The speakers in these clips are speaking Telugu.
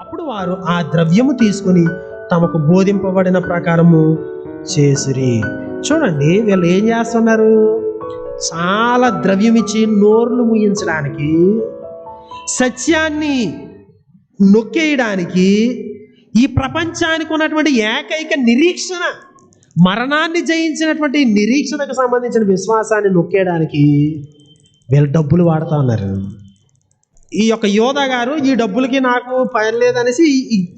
అప్పుడు వారు ఆ ద్రవ్యము తీసుకుని తమకు బోధింపబడిన ప్రకారము చేసిరి. చూడండి వీళ్ళు ఏం చేస్తున్నారు? చాలా ద్రవ్యం ఇచ్చి నోర్లు ముయించడానికి సత్యాన్ని నొక్కేయడానికి ఈ ప్రపంచానికి ఉన్నటువంటి ఏకైక నిరీక్షణ మరణాన్ని జయించినటువంటి నిరీక్షణకు సంబంధించిన విశ్వాసాన్ని నొక్కేయడానికి వీళ్ళు డబ్బులు వాడుతూ ఉన్నారు. ఈ యొక్క యోధ గారు ఈ డబ్బులకి నాకు పని లేదనేసి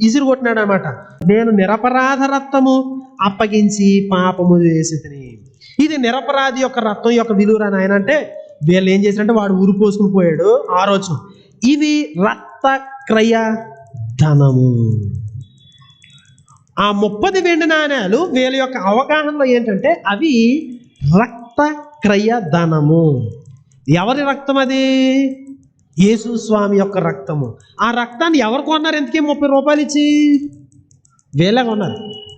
ఇసురు కొట్టినాడు అనమాట నేను నిరపరాధ రక్తము అప్పగించి పాపము చేసి తిని. ఇది నిరపరాధి యొక్క రక్తం యొక్క విలువ అని ఆయన అంటే వీళ్ళు ఏం చేశారంటే వాడు ఊరు పోసుకుని పోయాడు ఆ రోజు. ఇది రక్త క్రయ ధనము. ఆ ముప్పది వెండి నాణ్యాలు వీళ్ళ యొక్క అవగాహనలో ఏంటంటే అవి రక్త క్రయ ధనము. ఎవరి రక్తం అది? యేసు స్వామి యొక్క రక్తము. ఆ రక్తాన్ని ఎవరు కొన్నారు? ఎందుకే ముప్పై రూపాయలు ఇచ్చి? వేలా కొన్నారు.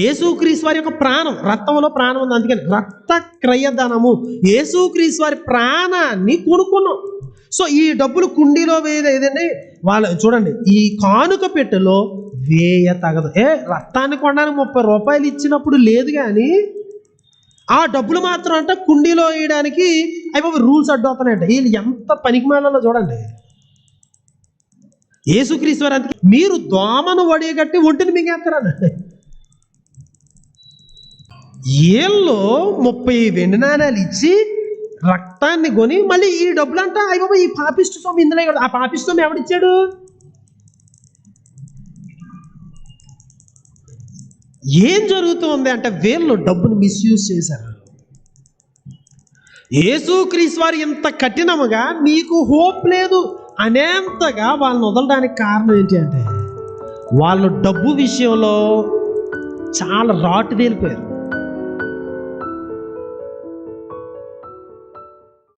యేసుక్రీస్ వారి యొక్క ప్రాణం రక్తంలో ప్రాణం ఉంది. అందుకని రక్త క్రయధనము. యేసుక్రీస్ వారి ప్రాణాన్ని కొనుక్కున్నాం. సో ఈ డబ్బులు కుండీలో వేయదు ఏదండి? వాళ్ళు చూడండి ఈ కానుక పెట్టెలో వేయ తగదు. ఏ రక్తాన్ని కొనడానికి ముప్పై రూపాయలు ఇచ్చినప్పుడు లేదు కానీ ఆ డబ్బులు మాత్రం అంటే కుండీలో వేయడానికి అవి బాబు రూల్స్ అడ్డవుతున్నాయంట వీళ్ళు ఎంత పనికిమాలలో చూడండి. ఏసుక్రీశ్వరానికి మీరు దోమను వడియగట్టి ఒంటిని మింగేస్తారని. ఏళ్ళు ముప్పై వెండి నాణాలు ఇచ్చి రక్తాన్ని కొని మళ్ళీ ఈ డబ్బులు అంట అయ్యో ఈ పాపిష్టి స్వామి ఇందులో కదా. ఆ పాపిష్టి స్వామి ఎవడిచ్చాడు ఏం జరుగుతుంది అంటే వీళ్ళు డబ్బును మిస్యూజ్ చేశారు. యేసుక్రీస్ వారు ఇంత కఠినముగా మీకు హోప్ లేదు అనేంతగా వాళ్ళని వదలడానికి కారణం ఏంటి అంటే వాళ్ళు డబ్బు విషయంలో చాలా రాటు తేలిపోయారు.